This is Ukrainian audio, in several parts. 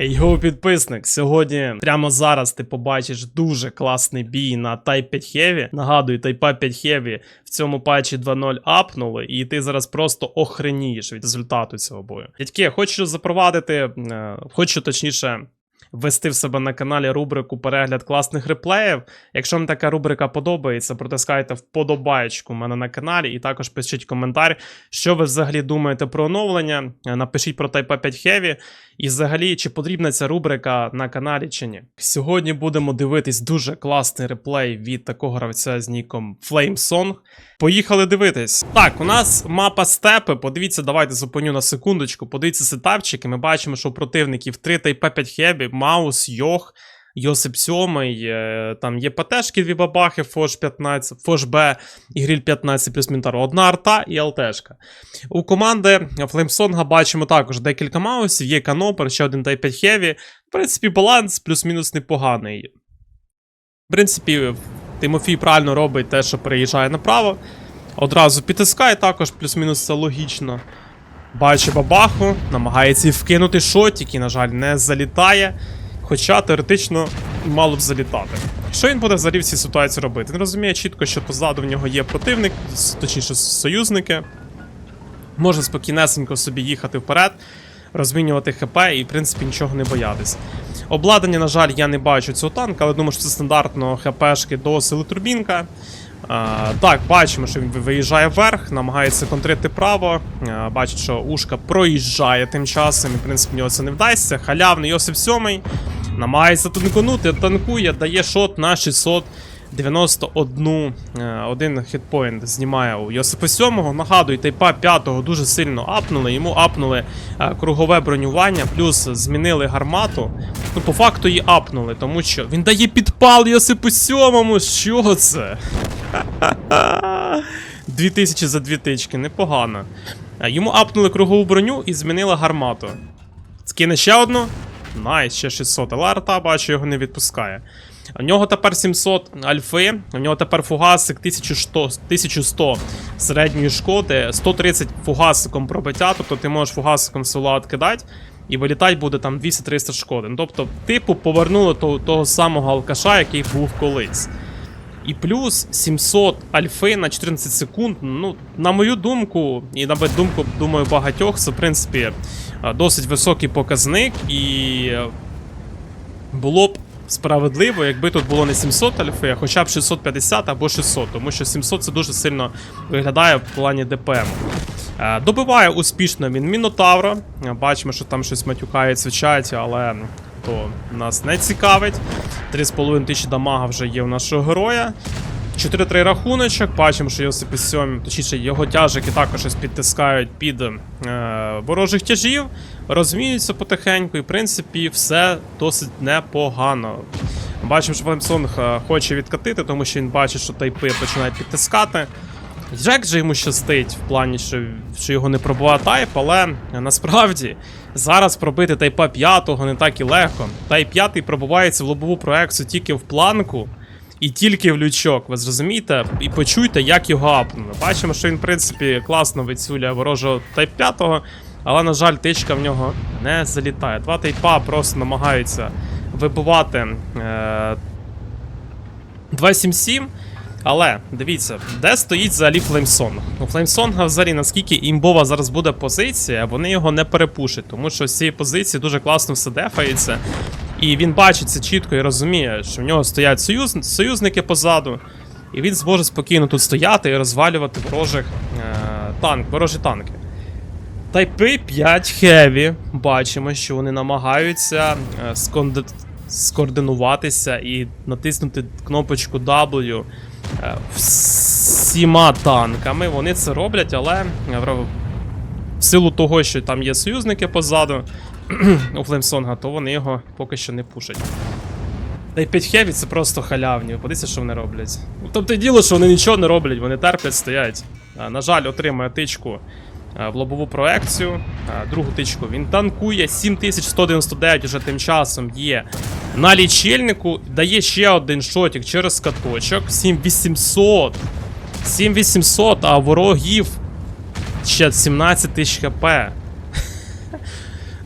Ей, підписник, сьогодні прямо зараз ти побачиш дуже класний бій на Type 5 Heavy. Нагадую, Type 5 Heavy в цьому патчі 2.0 апнули, і ти зараз просто охренієш від результату цього бою. Дядьки, хочу запровадити, е, хочу точніше. Ввести в себе на каналі рубрику перегляд класних реплеїв. Якщо вам така рубрика подобається, протискайте вподобайку у мене на каналі і також пишіть коментар, що ви взагалі думаєте про оновлення. Е, Напишіть про Type 5 Heavy. І взагалі, чи потрібна ця рубрика на каналі чи ні. Сьогодні будемо дивитись дуже класний реплей від такого гравця з ніком Flamesong. Поїхали дивитись. Так, у нас мапа степи. Подивіться, давайте зупиню на секундочку. Подивіться сетапчики. Ми бачимо, що у противників 3 та 5 Хебі, Маус, Йох. Йосип 7, е, там є ПТшки, дві бабахи, Фош 15, Фош Б і Гріль 15 плюс Мінтаро. Одна арта і ЛТшка. У команди Флеймсонга бачимо також декілька маусів, є канопер, ще один Type 5 Heavy. В принципі, баланс плюс-мінус непоганий. В принципі, Тимофій правильно робить те, що переїжджає направо. Одразу підтискає також, плюс-мінус це логічно. Бачить бабаху, намагається вкинути шот, який, на жаль, не залітає. Хоча теоретично мало б залітати. Що він буде взагалі в цій ситуації робити? Він розуміє чітко, що позаду в нього є противник, точніше, союзники. Може спокійнесенько собі їхати вперед, розмінювати ХП і, в принципі, нічого не боятись. Обладнання, на жаль, я не бачу цього танка, але думаю, що це стандартно ХПшки до сили турбінка. А, так, бачимо, що він виїжджає вверх, намагається контрити право. А, бачить, що ушка проїжджає тим часом, і в принципі в нього це не вдасться. Халявний Йосип 7 намагається танканути, танкує, дає шот на 691 е, один хітпоінт знімає у Йосипа 7 Нагадую, тайпа 5 дуже сильно апнули. Йому апнули е, кругове бронювання, плюс змінили гармату. Ну, по факту її апнули, тому що він дає підпал Йосипу 7 Що це? 2000 за 2 тички, непогано. Е, Йому апнули кругову броню і змінили гармату. Скине ще одну. Найс, ще 600. Але арта, бачу, його не відпускає. У нього тепер 700 альфи, у нього тепер фугасик 1100, 1100 середньої шкоди, 130 фугасиком пробиття, тобто ти можеш фугасиком село кидати, і вилітати буде там 200-300 шкоди. Ну, тобто, типу, повернули того, того самого алкаша, який був колись. І плюс 700 альфи на 14 секунд. Ну, на мою думку, і на думку, думаю, багатьох, це в принципі досить високий показник, і було б справедливо, якби тут було не 700 альфи, а хоча б 650 або 600, тому що 700 це дуже сильно виглядає в плані ДПМ. Добиває успішно він Мінотавра. Бачимо, що там щось матюкається в чаті, але то нас не цікавить. 3,5 тисячі дамага вже є у нашого героя. 4-3 рахуночок. Бачимо, що Йосип 7, точніше, його тяжики також підтискають під е, ворожих тяжів, розмінюються потихеньку, і в принципі все досить непогано. Бачимо, що Флемсонг е, хоче відкатити, тому що він бачить, що тайпи починають підтискати. Джек же йому щастить в плані, що, що його не пробуває тайп, але насправді зараз пробити тайпа 5 не так і легко. Тайп 5 пробувається в лобову проекцію тільки в планку і тільки в лючок. Ви зрозумієте? І почуйте, як його апнули. Бачимо, що він, в принципі, класно відсюляє ворожого тайп 5 але, на жаль, тичка в нього не залітає. Два тайпа просто намагаються вибивати. Е- 277. Але дивіться, де стоїть взагалі Флеймсонг? У Флеймсонга взагалі наскільки імбова зараз буде позиція, вони його не перепушать, тому що з цієї позиції дуже класно все дефається. І він бачить це чітко і розуміє, що в нього стоять союз... союзники позаду, і він зможе спокійно тут стояти і розвалювати ворожих е... танк, ворожі танки. Тайпи 5 Heavy. Бачимо, що вони намагаються е, сконде... скоординуватися і натиснути кнопочку W е, всіма танками. Вони це роблять, але в силу того, що там є союзники позаду у Флеймсонга, то вони його поки що не пушать. Та й 5 Heavy це просто халявні. Подивіться, що вони роблять. Тобто діло, що вони нічого не роблять, вони терплять, стоять. На жаль, отримує тичку в лобову проекцію. Другу тичку він танкує. 7199 вже тим часом є на лічильнику. Дає ще один шотик через каточок. 7800. 7800, а ворогів ще 17 тисяч хп.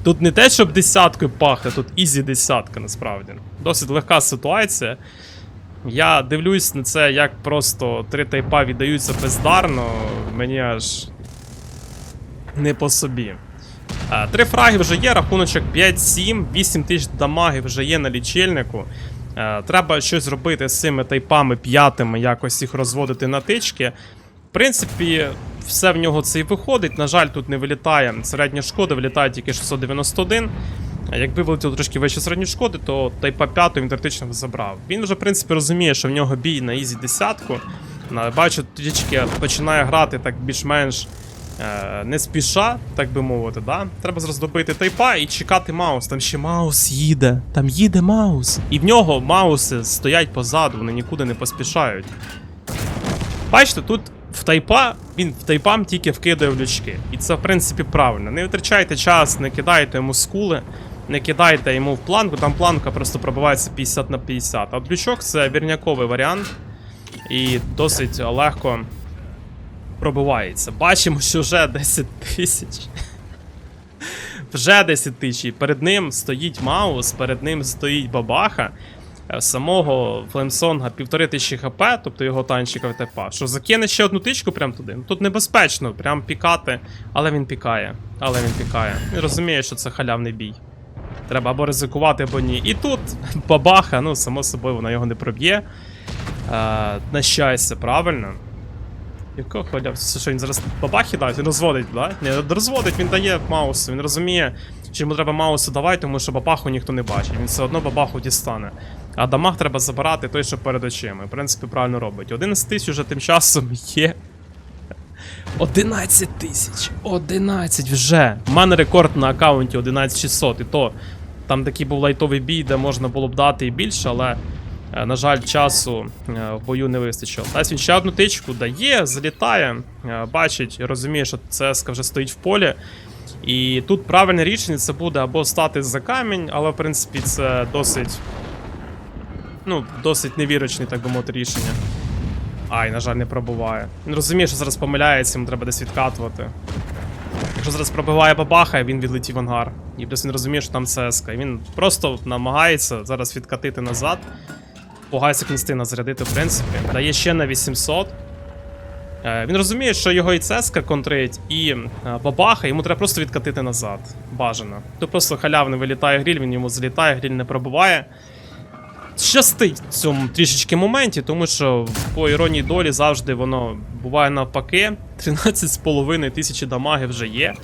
Тут не те, щоб десяткою пахне, тут ізі десятка насправді. Досить легка ситуація. Я дивлюсь на це, як просто три тайпа віддаються бездарно, мені аж не по собі. Е, Три фраги вже є, рахуночок 5-7, 8 тисяч дамагів вже є на лічильнику. Е, Треба щось робити з цими тайпами п'ятими, якось їх розводити на тички. Принципі, все в нього це і виходить. На жаль, тут не вилітає середня шкода, вилітає тільки 691. А Якби вилетіло трошки вище середньої шкоди, то тайпа 5 він теоретично забрав. Він вже, в принципі, розуміє, що в нього бій на ізі десятку. Бачу, трішки починає грати так більш-менш е, не спіша, так би мовити. да? Треба зараз добити тайпа і чекати Маус. Там ще Маус їде. Там їде Маус. І в нього Мауси стоять позаду, вони нікуди не поспішають. Бачите, тут в тайпа він в тайпам тільки вкидає в лючки. І це, в принципі, правильно. Не витрачайте час, не кидайте йому скули, не кидайте йому в планку, там планка просто пробивається 50 на 50. А от лючок це вірняковий варіант. І досить легко пробивається. Бачимо, що вже 10 тисяч. Вже 10 тисяч. Перед ним стоїть Маус, перед ним стоїть бабаха. Е, Самого Флемсонга півтори тисячі хп, тобто його танчика ТП. Що закине ще одну тичку прям туди. Ну, Тут небезпечно, прям пікати, але він пікає. Але він пікає. Він розуміє, що це халявний бій. Треба або ризикувати, або ні. І тут бабаха, ну, само собою, вона його не проб'є. Е, на щастя, правильно. Якого халяв? Це що він зараз бабахи дасть? Він розводить, да? Ні, розводить, він дає маусу. Він розуміє, що йому треба маусу давати, тому що бабаху ніхто не бачить. Він все одно бабаху дістане. А дамаг треба забирати той, що перед очима. В принципі, правильно робить. 11 тисяч вже тим часом є. 11 тисяч! 11 вже! У мене рекорд на аккаунті 11600, і то там такий був лайтовий бій, де можна було б дати і більше, але. Е, На жаль, часу е, в бою не вистачило. Дасть він ще одну тичку дає, залітає, е, бачить, розуміє, що ЦСК вже стоїть в полі. І тут правильне рішення це буде або стати за камінь, але в принципі це досить. Ну, досить невірочне, так би мовити, рішення. Ай, на жаль, не пробуває. Він розуміє, що зараз помиляється, йому треба десь відкатувати. Якщо зараз пробиває бабаха, він відлетів в ангар. І плюс він розуміє, що там ЦСК. І він просто намагається зараз відкатити назад. Пугайся Кністина зарядити, в принципі. Дає ще на 800. Е, Він розуміє, що його і цеска контрить, і е, бабаха, йому треба просто відкатити назад. Бажано. Тут просто халявно вилітає гріль, він йому залітає, гріль не пробиває. Щастить в цьому трішечки моменті, тому що по іронії долі завжди воно буває навпаки. 13,5 тисячі дамаги вже є.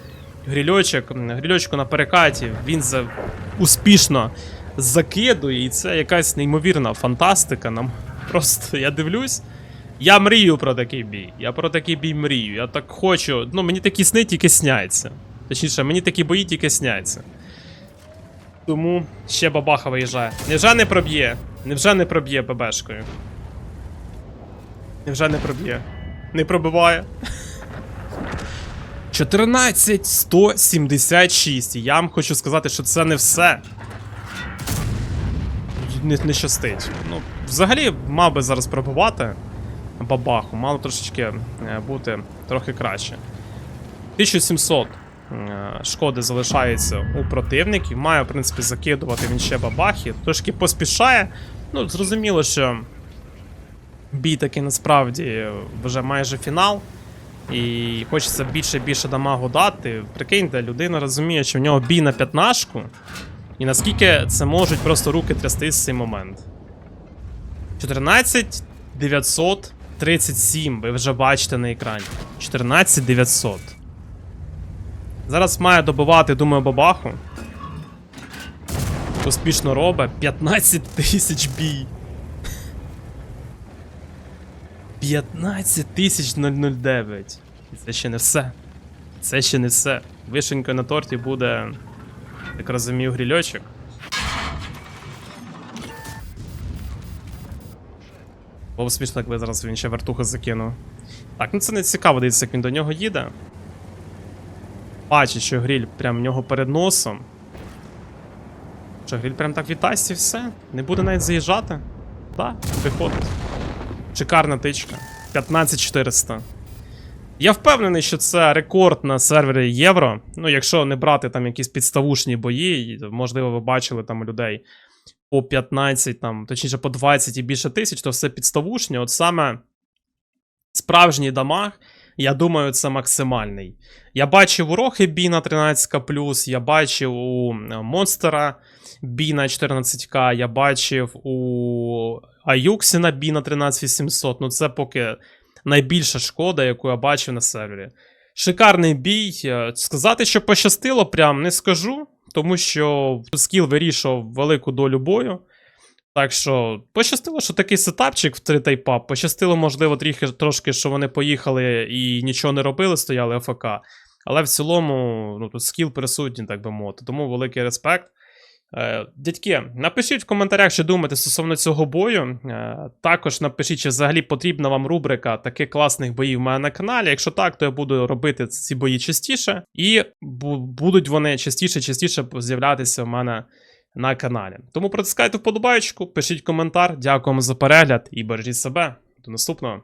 Грільочок, грільочку на перекаті, він за... успішно закидує, і це якась неймовірна фантастика. Нам просто я дивлюсь. Я мрію про такий бій. Я про такий бій мрію. Я так хочу. Ну, мені такі сни тільки сняться. Точніше, мені такі бої тільки сняться. Тому ще бабаха виїжджає. Невже не проб'є? Невже не проб'є ББшкою? Невже не проб'є? Не пробиває. 14 176. І я вам хочу сказати, що це не все. Не, не щастить. Ну, взагалі, мав би зараз пробувати бабаху, мало трошечки е, бути трохи краще. 1700 е, шкоди залишається у противників. Має, в принципі, закидувати він ще бабахи. Трошки поспішає. Ну, зрозуміло, що бій такий насправді вже майже фінал. І хочеться більше і більше дамагу дати. Прикиньте, людина розуміє, що в нього бій на п'ятнашку. І наскільки це можуть просто руки трястись в цей момент. 14 937, ви вже бачите на екрані. 14 900. Зараз має добивати, думаю, бабаху. Успішно робить. 15 тисяч бій. 15 тисяч 009. І це ще не все. Це ще не все. Вишенькою на торті буде, як розумію, грільочок. Було б смішно, якби зараз він ще вертуху закинув. Так, ну це не цікаво, дивіться, як він до нього їде. Бачить, що гріль прямо в нього перед носом. Що, гріль прям так вітається і все? Не буде навіть заїжджати? Так, виходить. Шикарна тичка. 15400. Я впевнений, що це рекорд на сервері Євро. Ну, якщо не брати там якісь підставушні бої, можливо, ви бачили там людей по 15, там, точніше по 20 і більше тисяч, то все підставушні. От саме справжній дамаг, я думаю, це максимальний. Я бачив у Рохи бій на 13к, я бачив у е, Монстера бій на 14к, я бачив у Аюксіна бій на 13800. Ну, це поки найбільша шкода, яку я бачив на сервері. Шикарний бій. Е, Сказати, що пощастило, прям не скажу, тому що скіл вирішував велику долю бою. Так що пощастило, що такий сетапчик в 3 тайпа. Пощастило, можливо, трохи, трошки, що вони поїхали і нічого не робили, стояли АФК. Але в цілому, ну, тут скіл присутній, так би мовити. Тому великий респект. Е, Дядьки, напишіть в коментарях, що думаєте стосовно цього бою. Е, Також напишіть, чи взагалі потрібна вам рубрика таких класних боїв в мене на каналі. Якщо так, то я буду робити ці бої частіше, і будуть вони частіше частіше з'являтися в мене на каналі. Тому протискайте вподобайку, пишіть коментар. Дякуємо за перегляд і бережіть себе. До наступного.